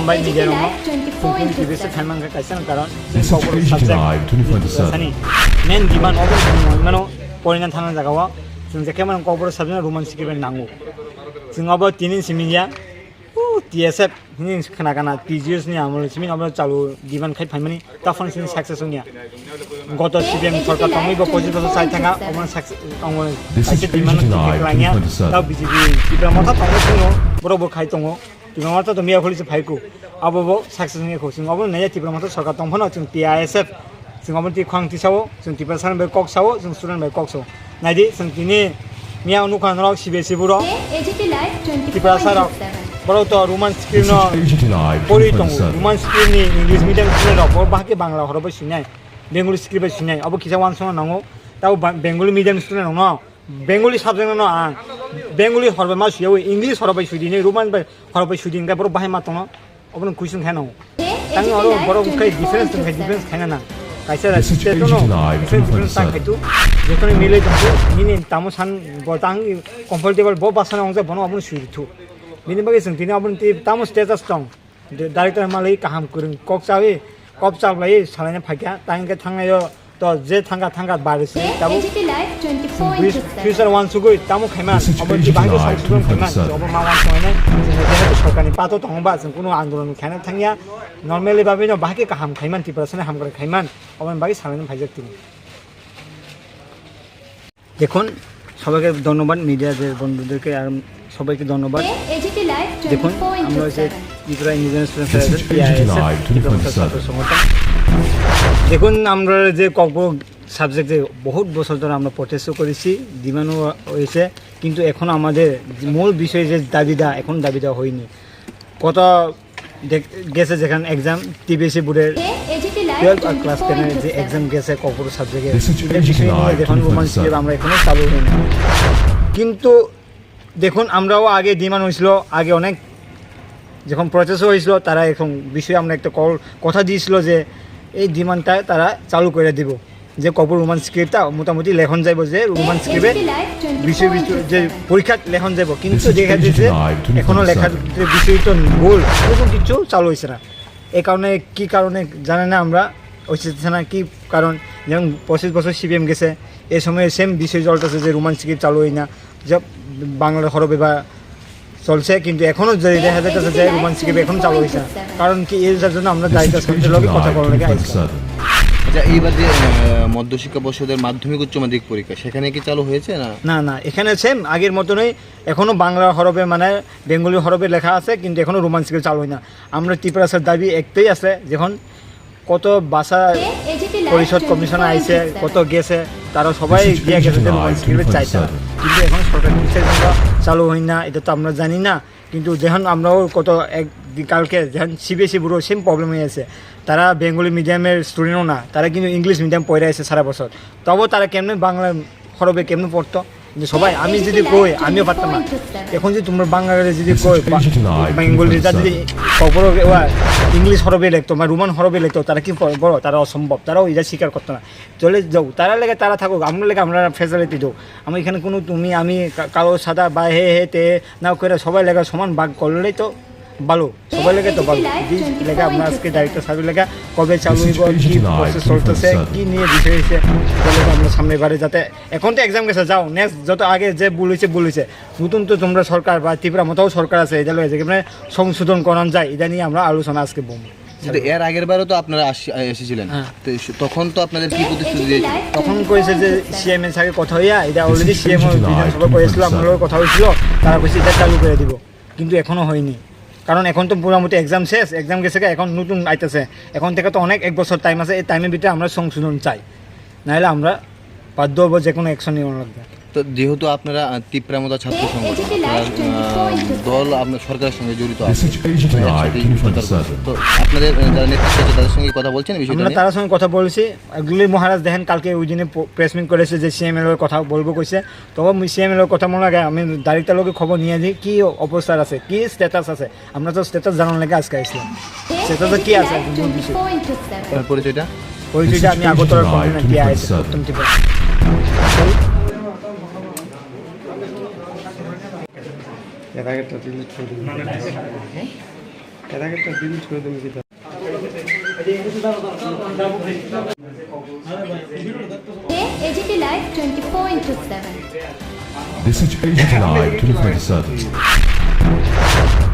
bai ni jero mo Live 24 tungkin into ki bese 7. thaman ka kaisa na karon This is Patient Live 24 into 7. sani main demand obo mano porina thana jaga wa जों जेखे मन cover साबजन Roman सिकिबेन नांगौ जों अब तिनि सिमिया TSF হিনি খানা কানা TGS নি আমল সিমিন আমল চালু দিবান খাই ফাইমানি তাফন সিনি সাকসেস নিয়া গত সিবিএম সরকার তংই বা পঁচিশ বছর চাই থাকা অমন সাকসেস অমন This is কাইছে দিমান Patient Live লাঙিয়া 2.7. তা বিজেপি টিপা মাথা তংই সিনো বড় বড় খাই তংও तिब्रमात त मिया खोलिस फाइकु अब अब सक्सेस नि खोसिङ अब नया तिब्रमात सरकार तम्फन जुन पिआइएसएफ जों अब ति खङ तिसावो जों तिब्र सान बाय कक सावो जों स्टुडेन्ट बाय कक सावो नाइदि जों तिनि मिया अनुखान राव सिबिएसि बुर तिब्र सार বড় তো রোমান স্ক্রিন পড়ি দং Roman screen English medium screen বড় বাকি বাংলা হরব সিনাই বেঙ্গলি স্ক্রিপ্ট সিনাই अब खिसा वान सङ नङो ताउ बेंगली मिडियम स्टुडेन्ट हुन बेंगली सब्जेक्ट हुन आं বেঙ্গলি হরবাই মা সুয়াও ইংলিশ হরবাই সুদিনে রোমান হরবাই সুদিন গাই বড় বাহাই মা তঙ অবন কুইসুং হ্যাঁ নাও তাং আরও বড় খাই ডিফারেন্স তং খাই ডিফারেন্স খাই না কাইসা রাসি তে তো ডিফারেন্স ডিফারেন্স তাং খাইতু যেখানে মিলে যাব মিনে তামো সান বতাং কমফর্টেবল ব বাসনা অংশ বনো অবন সুইরিথু মিনে বাগে সং তিনি অবন তামো স্ট্যাটাস তং ডাইরেক্টর মালাই কাহাম করুন কক চাবে কপ চাবলাই সালাইনে ফাকিয়া তাং কে कुरुं कक चाबे कप चाबलाय सालायना फाइका तांगे थांनाय त जे थांगा थांगा बारसि Tabo AGT Live 24 into 7. Future one सुगै तामो खाइमा This is अब ति Patient बागै Live संशोधन खाइमा 2.7. अब मा वान सयने जेने सरकारनि पातो दंबा जों कुनो आन्दोलन खाना थांया नर्मेली बाबे न बागै काहाम खाइमान ति परसने हाम करे खाइमान अब बागै सालायना फाइजक তিনি দেখুন সবাইকে ধন্যবাদ মিডিয়াদের বন্ধুদেরকে আর সবাইকে ধন্যবাদ AGT Live দেখুন 24 আমরা into হচ্ছে 7. Tripura Indian This is student Live 2.7. সংগঠন দেখুন আমরা যে কব সাবজেক্টে বহুত বছর ধরে আমরা প্রচেষ্টা করেছি ডিমান্ডও হয়েছে কিন্তু এখন আমাদের মূল বিষয় যে দাবিটা এখন দাবিটা হয়নি। কত গেছে যেখানে এক্সাম টিবিএসসি বোর্ডের AGT Live টুয়েলভ আর ক্লাস 24 টেনের যে এক্সাম গেছে কপর সাবজেক্টে দেখুন রোমান 2.7 আমরা এখনও চালু হয়নি। কিন্তু দেখুন আমরাও আগে ডিমান্ড হয়েছিল আগে অনেক যখন প্রচেসও হয়েছিল তারা এখন বিষয়ে আমরা একটা কল কথা দিয়েছিল যে এই ডিমান্ডটা তারা চালু করে দিব। যে কপর রোমান স্ক্রিপ্টটা মোটামুটি লেখন যাব যে রোমান স্ক্রিপ্টে AGT Live 24 বিষয় যে 7. পরীক্ষাত লেখন যাব। কিন্তু দেখা যাচ্ছে Live 2.7 এখনও লেখার যে বিষয়টা ভুল এরকম কিছু চালু হয়েছে না। এই কারণে কি কারণে জানে না আমরা? হচ্ছে না কি কারণ যেমন পঁচিশ বছর সিবিএম গেছে এ সময় সেম বিষয় চলতেছে যে রোমান স্ক্রিপ্ট চালু হয় না। যে বাংলা হরবে বা চলছে কিন্তু এখনও যে দেখা যাইতেছে যে রোমান স্ক্রিপ্ট এখন চালু হয়েছে না। কারণ কি এর জন্য আমরা লগে কথা বলার লাগে আচ্ছা এইবার যে মধ্যশিক্ষা পর্ষদের মাধ্যমিক উচ্চ মাধ্যমিক পরীক্ষা সেখানে কি চালু হয়েছে না? না না এখানে সেম আগের মতনই এখনও বাংলা হরফে মানে বেঙ্গলি হরফে লেখা আছে কিন্তু এখনও রোমান স্কেল চালু হয় না। আমরা ত্রিপুরাসের দাবি একটাই আছে যখন কত বাসা পরিষদ কমিশন 24 আইছে কত গেছে তারা সবাই This গেছে কিন্তু এখন সরকার চালু হয় না এটা তো আমরা জানি না। কিন্তু যখন আমরাও কত এক কালকে যখন সিবিএসসি বুড়ো সেম প্রবলেম হয়ে আছে। তারা বেঙ্গলি মিডিয়ামের স্টুডেন্টও না তারা কিন্তু ইংলিশ মিডিয়াম পড়ে আছে সারা বছর। তবুও তারা কেমনে বাংলা খরবে কেমনে পড়তো? কিন্তু সবাই, আমি যদি কই, আমিও পারতাম না এখন যদি তোমরা বাঙালি যদি কই বেঙ্গলি যদি খবর ইংলিশ হরবে লিখতো বা রোমান হরবে লিখতো, তারা কি? বড় তারা অসম্ভব, তারাও এটা স্বীকার করতো না চলে যাও, তারা লেগে তারা থাকুক, আমরা লেগে আমরা ফেসিলিটি দেবো আমি এখানে কোনো তুমি, আমি কারও সাদা বা হে হে, তে, না করে সবাই লেগে সমান ভাগ করলেই তো ভালো সবাই লেগে তো ভালো যদি লেগে আমরা আজকে ডাইরেক্টর সাহেব লেগে কবে চালু হইব কি প্রসেস চলতেছে কি নিয়ে বিষয় হয়েছে আমরা সামনে বারে যাতে এখন তো এক্সাম গেছে যাও নেক্সট যত আগে যে ভুল হয়েছে ভুল হয়েছে নতুন তো তোমরা সরকার বা ত্রিপুরা মতো সরকার আছে এটা লয়েছে মানে সংশোধন করান যায় এটা নিয়ে আমরা আলোচনা আজকে বলব। কিন্তু এর আগের বারও তো আপনারা এসেছিলেন। হ্যাঁ। তখন তো আপনাদের কি প্রতিশ্রুতি দিয়েছিল তখন 24 কইছে যে into 7. সিএম এর সাথে কথা হইয়া এটা অলরেডি সিএম বিধানসভা করেছিল আপনার কথা হয়েছিল তারা কইছে এটা চালু করে দিব। কিন্তু এখনও হয়নি। কারণ এখন তো মোটামুটি এক্সাম শেষ এক্সাম গেছে এখন নতুন আইতেছে। এখন থেকে তো অনেক এক বছর টাইম আছে, এই টাইমের ভিতরে আমরা সংশোধন চাই। নাহলে আমরা বাধ্য হব যে কোনো অ্যাকশন নেওয়া লাগবে। তো যেহেতু আপনারা আহ, তিপ্রামতা ছাত্র সংগঠন AGT Live আপনারা, 24 into আহ, দল আপনার সরকারের সঙ্গে জড়িত আছে। is Patient Live একসাথেই সরকার 2.7. করছে। তো আপনাদের যারা নেতৃত্ব আছে তাদের সঙ্গে কথা বলছেন বিষয়টা তার সঙ্গে কথা বলছি। গুলি মহারাজ দেখেন কালকে ওই দিনে প্রেস মিট করেছে যে সিএম এর কথা বলব কইছে। তখন সিএম এর কথা মনে লাগে আমি ডাইরেক্টর লোকে খবর নিয়ে দিই কি অবস্থা আছে? কি স্ট্যাটাস আছে? আমরা তো স্ট্যাটাস জানার লেগে আজকে আসলাম। সেটাতে কি আছে? AGT Live মূল বিষয় 24 into 7. আপনার পরিচয়টা? পরিচয়টা আমি আগরতলার ఎలాగట్లా బిల్లు చూడు ఎలాగట్లా బిల్లు చూడదు కదా AGT Live 24 into 7. This is AGT Live 24 into 7.